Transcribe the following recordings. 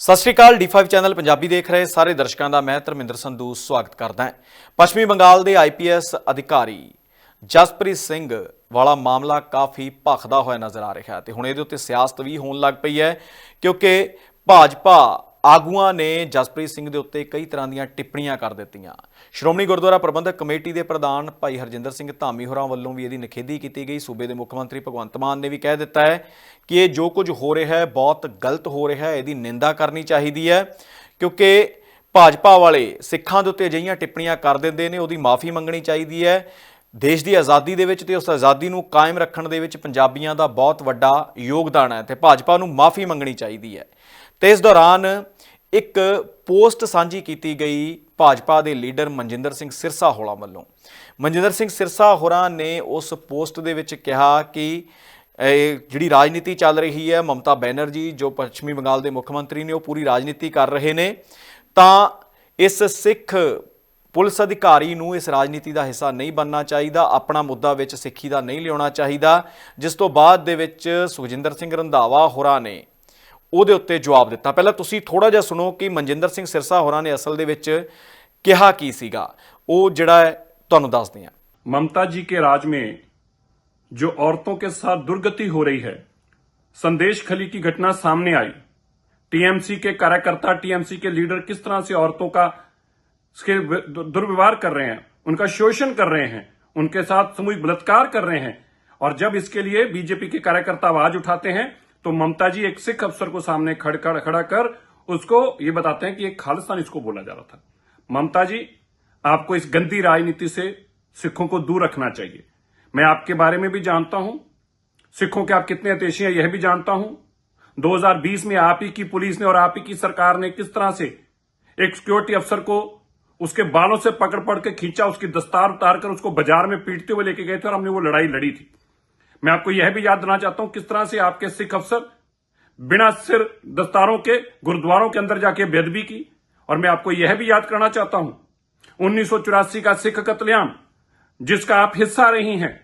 ਸਤਿ ਸ਼੍ਰੀ ਅਕਾਲ D5 channel Punjabi ਦੇਖ ਰਹੇ ਸਾਰੇ ਦਰਸ਼ਕਾਂ ਦਾ ਮੈਂ ਧਰਮਿੰਦਰ ਸੰਧੂ ਸਵਾਗਤ ਕਰਦਾ ਹਾਂ। ਪੱਛਮੀ ਬੰਗਾਲ ਦੇ ਆਈਪੀਐਸ ਅਧਿਕਾਰੀ ਜਸਪ੍ਰੀਤ ਸਿੰਘ ਵਾਲਾ ਮਾਮਲਾ ਕਾਫੀ ਭਖਦਾ ਹੋਇਆ ਨਜ਼ਰ ਆ ਰਿਹਾ ਹੈ ਤੇ ਹੁਣ ਇਹਦੇ ਉੱਤੇ ਸਿਆਸਤ ਵੀ ਹੋਣ ਲੱਗ ਪਈ ਹੈ ਕਿਉਂਕਿ ਭਾਜਪਾ ਆਗੂਆਂ ਨੇ ਜਸਪ੍ਰੀਤ ਸਿੰਘ ਦੇ ਉੱਤੇ ਕਈ ਤਰ੍ਹਾਂ ਦੀਆਂ ਟਿੱਪਣੀਆਂ ਕਰ ਦਿੱਤੀਆਂ। ਸ਼੍ਰੋਮਣੀ ਗੁਰਦੁਆਰਾ ਪ੍ਰਬੰਧਕ ਕਮੇਟੀ ਦੇ ਪ੍ਰਧਾਨ ਭਾਈ ਹਰਜਿੰਦਰ ਸਿੰਘ ਧਾਮੀ ਹੋਰਾਂ ਵੱਲੋਂ ਵੀ ਇਹਦੀ ਨਿਖੇਧੀ ਕੀਤੀ ਗਈ। ਸੂਬੇ ਦੇ ਮੁੱਖ ਮੰਤਰੀ ਭਗਵੰਤ ਮਾਨ ਨੇ ਵੀ ਕਹਿ ਦਿੱਤਾ ਹੈ ਕਿ ਇਹ ਜੋ ਕੁਝ ਹੋ ਰਿਹਾ ਹੈ, ਬਹੁਤ ਗਲਤ ਹੋ ਰਿਹਾ ਹੈ, ਇਹਦੀ ਨਿੰਦਾ ਕਰਨੀ ਚਾਹੀਦੀ ਹੈ, ਕਿਉਂਕਿ ਭਾਜਪਾ ਵਾਲੇ ਸਿੱਖਾਂ ਦੇ ਉੱਤੇ ਅਜਿਹੀਆਂ ਟਿੱਪਣੀਆਂ ਕਰ ਦਿੰਦੇ ਨੇ, ਉਹਦੀ ਮਾਫੀ ਮੰਗਣੀ ਚਾਹੀਦੀ ਹੈ। ਦੇਸ਼ ਦੀ ਆਜ਼ਾਦੀ ਦੇ ਵਿੱਚ ਤੇ ਉਸ ਆਜ਼ਾਦੀ ਨੂੰ ਕਾਇਮ ਰੱਖਣ ਦੇ ਵਿੱਚ ਪੰਜਾਬੀਆਂ ਦਾ ਬਹੁਤ ਵੱਡਾ ਯੋਗਦਾਨ ਹੈ ਤੇ ਭਾਜਪਾ ਨੂੰ ਮਾਫੀ ਮੰਗਣੀ ਚਾਹੀਦੀ ਹੈ। ਤੇ ਇਸ ਦੌਰਾਨ ਇੱਕ ਪੋਸਟ ਸਾਂਝੀ ਕੀਤੀ ਗਈ ਭਾਜਪਾ ਦੇ ਲੀਡਰ ਮਨਜਿੰਦਰ ਸਿੰਘ ਸਿਰਸਾ ਹੋਲਾ ਵੱਲੋਂ। ਮਨਜਿੰਦਰ ਸਿੰਘ ਸਿਰਸਾ ਹੋਰਾਂ ਨੇ ਉਸ ਪੋਸਟ ਦੇ ਵਿੱਚ ਕਿਹਾ ਕਿ ਜਿਹੜੀ ਰਾਜਨੀਤੀ ਚੱਲ ਰਹੀ ਹੈ, ਮਮਤਾ ਬੈਨਰਜੀ ਜੋ ਪੱਛਮੀ ਬੰਗਾਲ ਦੇ ਮੁੱਖ ਮੰਤਰੀ ਨੇ, ਉਹ ਪੂਰੀ ਰਾਜਨੀਤੀ ਕਰ ਰਹੇ ਨੇ। ਤਾਂ ਇਸ ਸਿੱਖ ਪੁਲਿਸ ਅਧਿਕਾਰੀ ਨੂੰ ਇਸ ਰਾਜਨੀਤੀ ਦਾ ਹਿੱਸਾ ਨਹੀਂ ਬਣਨਾ ਚਾਹੀਦਾ, ਆਪਣਾ ਮੁੱਦਾ ਵਿੱਚ ਸਿੱਖੀ ਦਾ ਨਹੀਂ ਲਿਆਉਣਾ ਚਾਹੀਦਾ। ਜਿਸ ਤੋਂ ਬਾਅਦ ਦੇ ਵਿੱਚ ਸੁਖਜਿੰਦਰ ਸਿੰਘ ਰੰਧਾਵਾ ਹੋਰਾਂ ਨੇ ਉਹਦੇ ਉੱਤੇ ਜਵਾਬ ਦਿੱਤਾ ਪਹਿਲਾਂ ਤੁਸੀਂ ਥੋੜਾ ਜਿਹਾ ਸੁਣੋ ਕਿ ਮਨਜਿੰਦਰ ਸਿੰਘ ਸਿਰਸਾ ਹੋਰਾਂ ਨੇ ਅਸਲ ਦੇ ਵਿੱਚ ਕਿਹਾ ਕੀ ਸੀਗਾ ਉਹ ਜਿਹੜਾ ਹੈ ਤੁਹਾਨੂੰ ਦੱਸਦੇ ਹਾਂ ममता जी के राज में जो औरतों के साथ दुर्गति हो रही है संदेश खली की घटना सामने आई टीएमसी के कार्यकर्ता टीएमसी के लीडर किस तरह से औरतों का इसके वि- दुर्व्यवहार कर रहे हैं उनका शोषण कर रहे हैं उनके साथ सामूहिक बलात्कार कर रहे हैं और जब इसके लिए बीजेपी के कार्यकर्ता आवाज उठाते हैं तो ममता जी एक सिख अफसर को सामने खड़ खड़- कर उसको ये बताते हैं कि एक खालिस्तान इसको बोला जा रहा था। ममता जी, आपको इस गंदी राजनीति से सिखों को दूर रखना चाहिए। मैं आपके बारे में भी जानता हूँ, सिखों के आप कितने हितैषी हैं यह भी जानता हूँ। 2020 में आप ही की पुलिस ने और आप ही की सरकार ने किस तरह से एक सिक्योरिटी अफसर को उसके बालों से पकड़ पकड़ के खींचा, उसकी दस्तार उतार कर उसको बाज़ार में पीटते हुए लेके गए थे और हमने वो लड़ाई लड़ी थी। मैं आपको यह भी याद दिलाना चाहता हूँ, किस तरह से आपके सिख अफसर बिना सिर दस्तारों के गुरुद्वारों के अंदर जाके बेदबी की। और मैं आपको यह भी याद करना चाहता हूँ, उन्नीस सौ चौरासी का सिख कत्लेआम, जिसका आप हिस्सा रही हैं,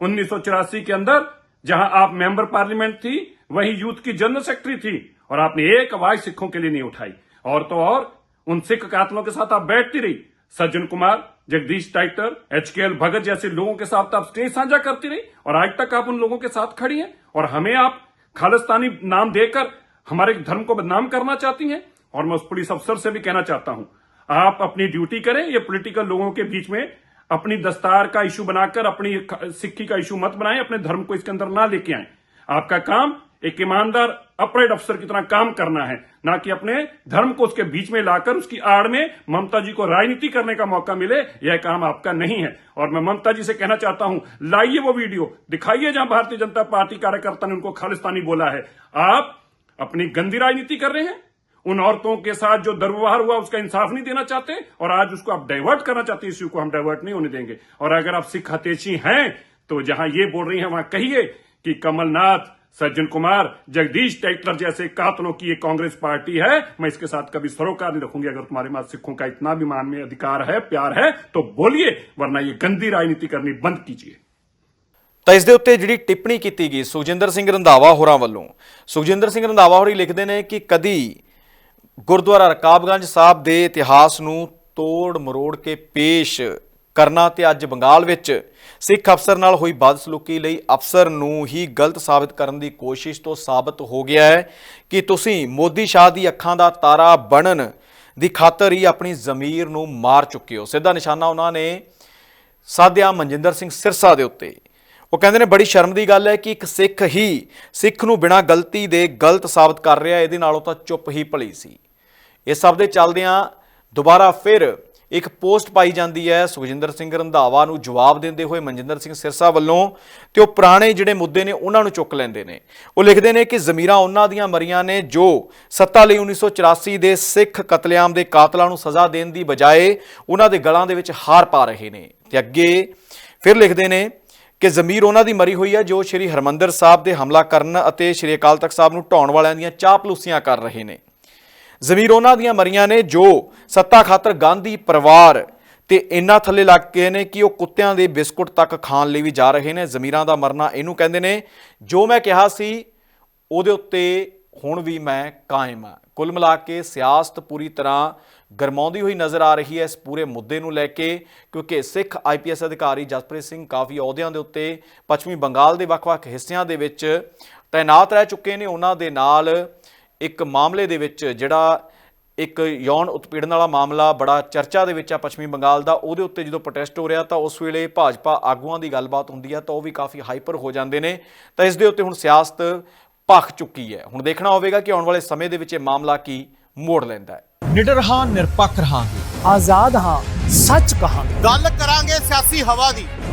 उन्नीस सौ चौरासी के अंदर जहाँ आप मेंबर पार्लियामेंट थी, वहीं यूथ की जनरल सेक्रेटरी थी, और आपने एक आवाज़ सिखों के लिए नहीं उठाई। और तो और, उन सिख कातलों के साथ आप बैठती रही। Sajjan Kumar, Jagdish Tytler H K L Bhagat जैसे लोगों के साथ आप स्टेज साझा करती रही और आज तक आप उन लोगों के साथ खड़ी हैं और हमें आप खालिस्तानी नाम देकर हमारे धर्म को बदनाम करना चाहती हैं और मैं उस पुलिस अफसर से भी कहना चाहता हूँ, आप अपनी ड्यूटी करें, ये पॉलिटिकल लोगों के बीच में अपनी दस्तार का इशू बनाकर, अपनी सिक्की का इशू मत बनाएँ, अपने धर्म को इसके अंदर ना लेके आए। आपका काम एक ईमानदार अपराइट अफसर की तरह काम करना है, ना कि अपने धर्म को उसके बीच में लाकर उसकी आड़ में ममता जी को राजनीति करने का मौका मिले, यह काम आपका नहीं है। और मैं ममता जी से कहना चाहता हूँ, लाइए वो वीडियो, दिखाइए जहाँ भारतीय जनता पार्टी कार्यकर्ता ने उनको खालिस्तानी बोला है। आप अपनी गंदी राजनीति कर रहे हैं, उन औरतों के साथ जो दुर्व्यवहार हुआ उसका इंसाफ नहीं देना चाहते, और आज उसको आप डाइवर्ट करना चाहते इश्यू को हम डाइवर्ट नहीं होने देंगे। और अगर आप सिख हतेशी हैं तो जहाँ ये बोल रही हैं, वहाँ कहिए कि कमलनाथ सज्जन कुमार जगदीश टाइटलर जैसे कातलों की ये कांग्रेस पार्टी है मैं इसके साथ कभी सरोकार नहीं रखूंगी अगर तुम्हारे पास सिखों का इतना भी मान में अधिकार है प्यार है तो बोलिए वरना ये गंदी राजनीति करनी बंद कीजिए ਤਾਂ ਇਸ ਦੇ ਉੱਤੇ ਜਿਹੜੀ ਟਿੱਪਣੀ ਕੀਤੀ ਗਈ ਸੁਖਜਿੰਦਰ ਸਿੰਘ ਰੰਧਾਵਾ ਹੋਰਾਂ ਵੱਲੋਂ ਸੁਖਜਿੰਦਰ ਸਿੰਘ ਰੰਧਾਵਾ ਹੋਰੀ ਲਿਖਦੇ ਨੇ ਕਿ ਕਦੀ ਗੁਰਦੁਆਰਾ ਰਕਾਬਗੰਜ ਸਾਹਿਬ ਦੇ ਇਤਿਹਾਸ ਨੂੰ ਤੋੜ ਮਰੋੜ ਕੇ ਪੇਸ਼ ਕਰਨਾ ਤੇ ਅੱਜ ਬੰਗਾਲ ਵਿੱਚ ਸਿੱਖ ਅਫਸਰ ਨਾਲ ਹੋਈ ਬਦਸਲੂਕੀ ਲਈ ਅਫਸਰ ਨੂੰ ਹੀ ਗਲਤ ਸਾਬਤ ਕਰਨ ਦੀ ਕੋਸ਼ਿਸ਼ ਤੋਂ ਸਾਬਤ ਹੋ ਗਿਆ ਹੈ ਕਿ ਤੁਸੀਂ ਮੋਦੀ ਸ਼ਾਹ ਦੀ ਅੱਖਾਂ ਦਾ ਤਾਰਾ ਬਣਨ ਦੀ ਖਾਤਰ ਹੀ ਆਪਣੀ ਜ਼ਮੀਰ ਨੂੰ ਮਾਰ ਚੁੱਕੇ ਹੋ। ਸਿੱਧਾ ਨਿਸ਼ਾਨਾ ਉਹਨਾਂ ਨੇ ਸਾਧਿਆ ਮਨਜਿੰਦਰ ਸਿੰਘ ਸਿਰਸਾ ਦੇ ਉੱਤੇ। ਉਹ ਕਹਿੰਦੇ ਨੇ, ਬੜੀ ਸ਼ਰਮ ਦੀ ਗੱਲ ਹੈ ਕਿ ਇੱਕ ਸਿੱਖ ਹੀ ਸਿੱਖ ਨੂੰ ਬਿਨਾਂ ਗਲਤੀ ਦੇ ਗਲਤ ਸਾਬਤ ਕਰ ਰਿਹਾ ਇਹਦੇ ਨਾਲੋਂ ਤਾਂ ਚੁੱਪ ਹੀ ਭਲੀ ਸੀ। ਇਸ ਸਭ ਦੇ ਚੱਲਦਿਆਂ ਦੁਬਾਰਾ ਫਿਰ ਇੱਕ ਪੋਸਟ ਪਾਈ ਜਾਂਦੀ ਹੈ ਸੁਖਜਿੰਦਰ ਸਿੰਘ ਰੰਧਾਵਾ ਨੂੰ ਜਵਾਬ ਦਿੰਦੇ ਹੋਏ ਮਨਜਿੰਦਰ ਸਿੰਘ ਸਿਰਸਾ ਵੱਲੋਂ ਤੇ ਉਹ ਪੁਰਾਣੇ ਜਿਹੜੇ ਮੁੱਦੇ ਨੇ ਉਹਨਾਂ ਨੂੰ ਚੁੱਕ ਲੈਂਦੇ ਨੇ। ਉਹ ਲਿਖਦੇ ਨੇ ਕਿ ਜ਼ਮੀਰਾਂ ਉਹਨਾਂ ਦੀਆਂ ਮਰੀਆਂ ਨੇ ਜੋ ਸੱਤਾ ਲਈ 1984 ਦੇ ਸਿੱਖ ਕਤਲੇਆਮ ਦੇ ਕਾਤਲਾਂ ਨੂੰ ਸਜ਼ਾ ਦੇਣ ਦੀ ਬਜਾਏ ਉਹਨਾਂ ਦੇ ਗਲਾਂ ਦੇ ਵਿੱਚ ਹਾਰ ਪਾ ਰਹੇ ਨੇ। ਤੇ ਅੱਗੇ ਫਿਰ ਲਿਖਦੇ ਨੇ ਕਿ ਜ਼ਮੀਰ ਉਹਨਾਂ ਦੀ ਮਰੀ ਹੋਈ ਹੈ ਜੋ ਸ਼੍ਰੀ ਹਰਮੰਦਰ ਸਾਹਿਬ ਦੇ ਹਮਲਾ ਕਰਨ ਅਤੇ ਸ਼੍ਰੀ ਅਕਾਲ ਤਖਤ ਸਾਹਿਬ ਨੂੰ ਢਾਉਣ ਵਾਲਿਆਂ ਦੀਆਂ ਚਾਪਲੂਸੀਆਂ ਕਰ ਰਹੇ ਨੇ। ਜ਼ਮੀਰ ਉਹਨਾਂ ਦੀਆਂ ਮਰੀਆਂ ਨੇ ਜੋ ਸੱਤਾ ਖਾਤਰ ਗਾਂਧੀ ਪਰਿਵਾਰ ਤੇ ਇੰਨਾ ਥੱਲੇ ਲੱਗ ਗਏ ਨੇ ਕਿ ਉਹ ਕੁੱਤਿਆਂ ਦੇ ਬਿਸਕੁਟ ਤੱਕ ਖਾਣ ਲਈ ਵੀ ਜਾ ਰਹੇ ਨੇ, ਜ਼ਮੀਰਾਂ ਦਾ ਮਰਨਾ ਇਹਨੂੰ ਕਹਿੰਦੇ ਨੇ। ਜੋ ਮੈਂ ਕਿਹਾ ਸੀ, ਉਹਦੇ ਉੱਤੇ ਹੁਣ ਵੀ ਮੈਂ ਕਾਇਮ ਹਾਂ। ਕੁੱਲ ਮਿਲਾ ਕੇ ਸਿਆਸਤ ਪੂਰੀ ਤਰ੍ਹਾਂ ਗਰਮਾਉਂਦੀ ਹੋਈ ਨਜ਼ਰ ਆ ਰਹੀ ਹੈ ਇਸ ਪੂਰੇ ਮੁੱਦੇ ਨੂੰ ਲੈ ਕੇ, ਕਿਉਂਕਿ ਸਿੱਖ ਆਈਪੀਐਸ ਅਧਿਕਾਰੀ ਜਸਪ੍ਰੀਤ ਸਿੰਘ ਕਾਫੀ ਅਹੁਦਿਆਂ ਦੇ ਉੱਤੇ ਪੱਛਮੀ ਬੰਗਾਲ ਦੇ ਵੱਖ-ਵੱਖ ਹਿੱਸਿਆਂ ਦੇ ਵਿੱਚ ਤਾਇਨਾਤ ਰਹਿ ਚੁੱਕੇ ਨੇ। ਉਹਨਾਂ ਦੇ ਨਾਲ ਇੱਕ ਮਾਮਲੇ ਦੇ ਵਿੱਚ ਜਿਹੜਾ ਇੱਕ ਯੌਨ ਉਤਪੀੜਨ ਵਾਲਾ ਮਾਮਲਾ ਬੜਾ ਚਰਚਾ ਦੇ ਵਿੱਚ ਆ ਪੱਛਮੀ ਬੰਗਾਲ ਦਾ ਉਹਦੇ ਉੱਤੇ ਜਦੋਂ ਪ੍ਰੋਟੈਸਟ ਹੋ ਰਿਹਾ ਤਾਂ ਉਸ ਵੇਲੇ ਭਾਜਪਾ ਆਗੂਆਂ ਦੀ ਗੱਲਬਾਤ ਹੁੰਦੀ ਆ ਤਾਂ ਉਹ ਵੀ ਕਾਫੀ ਹਾਈਪਰ ਹੋ ਜਾਂਦੇ ਨੇ। ਤਾਂ ਇਸ ਦੇ ਉੱਤੇ ਹੁਣ ਸਿਆਸਤ ਭਖ ਚੁੱਕੀ ਹੈ। ਹੁਣ ਦੇਖਣਾ ਹੋਵੇਗਾ ਕਿ ਆਉਣ ਵਾਲੇ ਸਮੇਂ ਦੇ ਵਿੱਚ ਇਹ ਮਾਮਲਾ ਕੀ ਮੋੜ ਲੈਂਦਾ ਹੈ। ਨਿਡਰ ਹਾਂ ਨਿਰਪੱਖ ਰਹਾਂਗੇ। ਆਜ਼ਾਦ ਹਾਂ ਸੱਚ ਕਹਾਂਗੇ। ਗੱਲ ਕਰਾਂਗੇ ਸਿਆਸੀ ਹਵਾ ਦੀ।